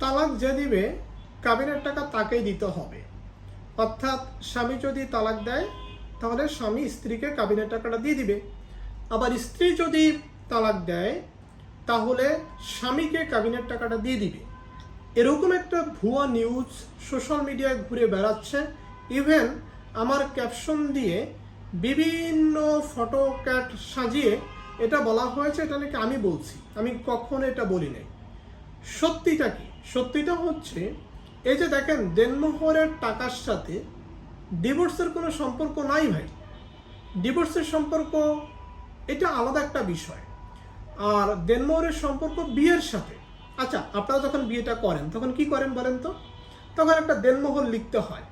তালাক যে দিবে, কাবিনের টাকা তাকেই দিতে হবে। অর্থাৎ স্বামী যদি তালাক দেয়, তাহলে স্বামী স্ত্রীকে কাবিনের টাকাটা দিয়ে দিবে। আবার স্ত্রী যদি তালাক দেয়, তাহলে স্বামীকে কাবিনের টাকাটা দিয়ে দিবে। এরকম একটা ভুয়া নিউজ সোশ্যাল মিডিয়ায় ঘুরে বেড়াচ্ছে। ইভেন আমার ক্যাপশন দিয়ে বিভিন্ন ফটো ক্যাট সাজিয়ে এটা বলা হয়েছে, এটা নাকি আমি বলছি। আমি কখনো এটা বলি নাই। সত্যিটা কি? সত্যিটা হচ্ছে, এই যে দেখেন, দেনমোহরের টাকার সাথে ডিভোর্সের কোনো সম্পর্ক নাই ভাই। ডিভোর্সের সম্পর্ক, এটা আলাদা একটা বিষয়। আর দেনমোহরের সম্পর্ক বিয়ের সাথে। আচ্ছা আপনারা যখন বিয়েটা করেন, তখন কি করেন বলেন তো? তখন একটা দেনমোহর লিখতে হয়।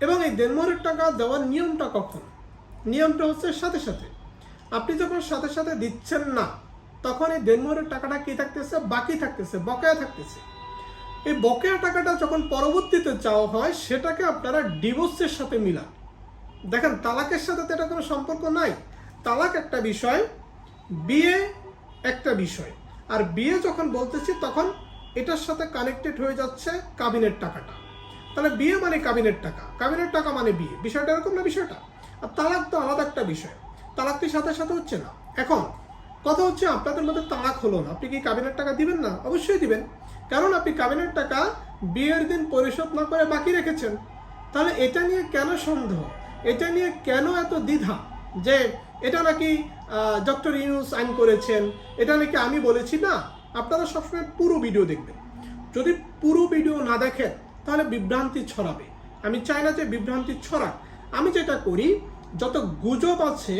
এবং এই দেনমোহরের টাকা দেওয়ার নিয়মটা কখন? নিয়মটা হচ্ছে সাথে সাথে। আপনি যখন সাথে সাথে দিচ্ছেন না তখন এই দেনমোহরের টাকাটা কি থাকতেছে? বাকি থাকতেছে, বকেয়া থাকতেছে। এই বকেয়া টাকাটা যখন পরবর্তীতে চাওয়া হয়, সেটাকে আপনারা ডিভোর্সের সাথে মিলান। দেখেন, তালাকের সাথে তো এটা কোনো সম্পর্ক নাই। তালাক একটা বিষয়, বিয়ে একটা বিষয়। আর বিয়ে যখন বলতেছি, তখন এটার সাথে কানেক্টেড হয়ে যাচ্ছে কাবিনের টাকাটা। তাহলে বিয়ে মানে কাবিনের টাকা। কাবিনের টাকা মানে বিয়ে। বিষয়টা এরকম না বিষয়টা? আর তালাক তো আলাদা একটা বিষয়। তালাকটির সাথে সাথে হচ্ছে না। এখন কথা হচ্ছে আপনাদের মধ্যে তালাক হলো না। আপনি কি কাবিনের টাকা দিবেন না? অবশ্যই দিবেন। কারণ আপনি কাবিনের টাকা বিয়ের দিন পরিশোধ না করে বাকি রেখেছেন। তাহলে এটা নিয়ে কেন সন্দেহ? এটা নিয়ে কেন এত দ্বিধা? যে এটা নাকি ডক্টর ইউনুস আইন করেছেন। এটা নাকি আমি বলেছি না? আপনারা সবসময় পুরো ভিডিও দেখবেন। যদি পুরো ভিডিও না দেখেন, তাহলে বিভ্রান্তি ছড়াবে। আমি চাই না যে বিভ্রান্তি ছড়াক। আমি যেটা করি, যত গুজব আছে,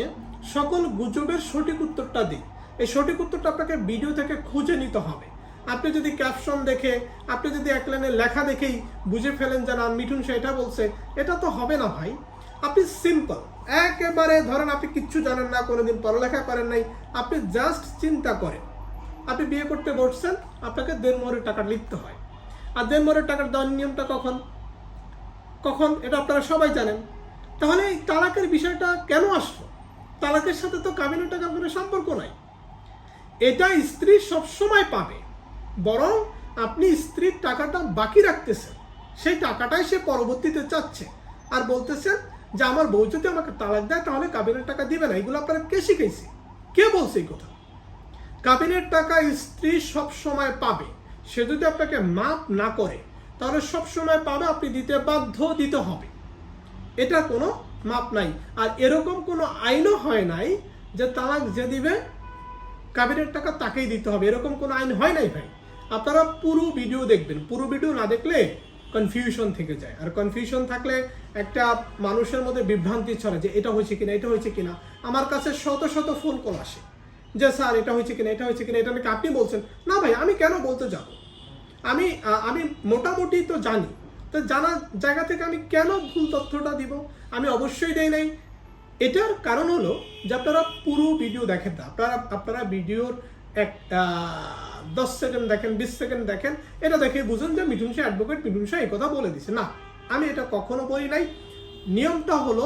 সকল গুজবের সঠিক উত্তরটা দিই। এই সঠিক উত্তরটা আপনাকে ভিডিও থেকে খুঁজে নিতে হবে। আপনি যদি ক্যাপশন দেখে, আপনি যদি এক লাইনের লেখা দেখেই বুঝে ফেলেন যে, না, মিঠুন সেটা বলছে। এটা তো হবে না ভাই। আপনি সিম্পল একেবারে ধরেন আপনি কিচ্ছু জানেন না, কোনোদিন পড়ালেখা করেন নাই। আপনি জাস্ট চিন্তা করেন। আপনি বিয়ে করতে বসছেন, আপনাকে দেড়মোহরের টাকা লিখতে হয়। আর দেড়মোহরের টাকার দেওয়ার নিয়মটা কখন? কখন? এটা আপনারা সবাই জানেন। তাহলে এই তালাকের বিষয়টা কেন আসলো? তালাকের সাথে তো কাবিনের টাকার কোনো সম্পর্ক নাই। এটা স্ত্রী সবসময় পাবে। বরং আপনি স্ত্রীর টাকাটা বাকি রাখতেছেন। সেই টাকাটাই সে পরবর্তীতে চাচ্ছে। আর বলতেছেন যে, আমার বউ যদি আমাকে তালাক দেয়, তাহলে কাবিনের টাকা দিবে না। এগুলো আপনারা কে শিখেছি কে বলছে এই কথা? কাবিনের টাকা স্ত্রী সব সময় পাবে। সে যদি আপনাকে মাপ না করে, তাহলে সব সময় পাবে, আপনি দিতে বাধ্য দিতে হবে। এটা কোনো মাপ নাই। আর এরকম কোনো আইনও হয় নাই যে, তালাক যে দিবে কাবিনের টাকা তাকেই দিতে হবে। এরকম কোনো আইন হয় নাই ভাই। আপনারা পুরো ভিডিও দেখবেন। পুরো ভিডিও না দেখলে কনফিউশন থেকে যায়। আর কনফিউশন থাকলে একটা মানুষের মধ্যে বিভ্রান্তি ছড়ে যে এটা হয়েছে কিনা, এটা হয়েছে কিনা। আমার কাছে শত শত ফোন কল আসে। যে, স্যার, এটা হয়েছে কিনা, এটা হয়েছে কিনা, এটা নাকি আপনি বলছেন? না ভাই, আমি কেন বলতে যাব? আমি আমি মোটামুটি তো জানি। তো জানার জায়গা থেকে আমি কেন ভুল তথ্যটা দিব? আমি অবশ্যই দেই নাই। এটার কারণ হলো যে আপনারা পুরো ভিডিও দেখেন না। আপনারা আপনারা ভিডিওর এক দশ সেকেন্ড দেখেন, বিশ সেকেন্ড দেখেন, এটা দেখে বুঝুন যে মিঠুন শাহ অ্যাডভোকেট মিঠুন শাহ এই কথা বলে দিছে। না, আমি এটা কখনো বলি নাই। নিয়মটা হলো,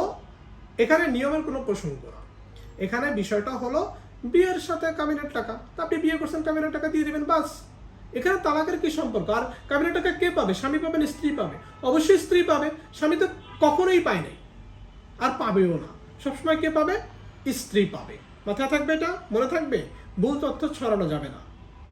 এখানে নিয়মের কোনো প্রসঙ্গ না। এখানে বিষয়টা হলো, বিয়ের সাথে কাবিনের টাকা। আপনি বিয়ে করছেন, কামিনের টাকা দিয়ে দেবেন, বাস। এখানে তালাকের কি সম্পর্ক? আর কাবিনের টাকা কে পাবে? স্বামী পাবে না স্ত্রী পাবে? অবশ্যই স্ত্রী পাবে। স্বামী তো কখনোই পায় নাই। আর পাবেও না। সবসময় কে পাবে? স্ত্রী পাবে। মাথায় থাকবে এটা? মনে থাকবে? ভুল তথ্য ছড়ানো যাবে না।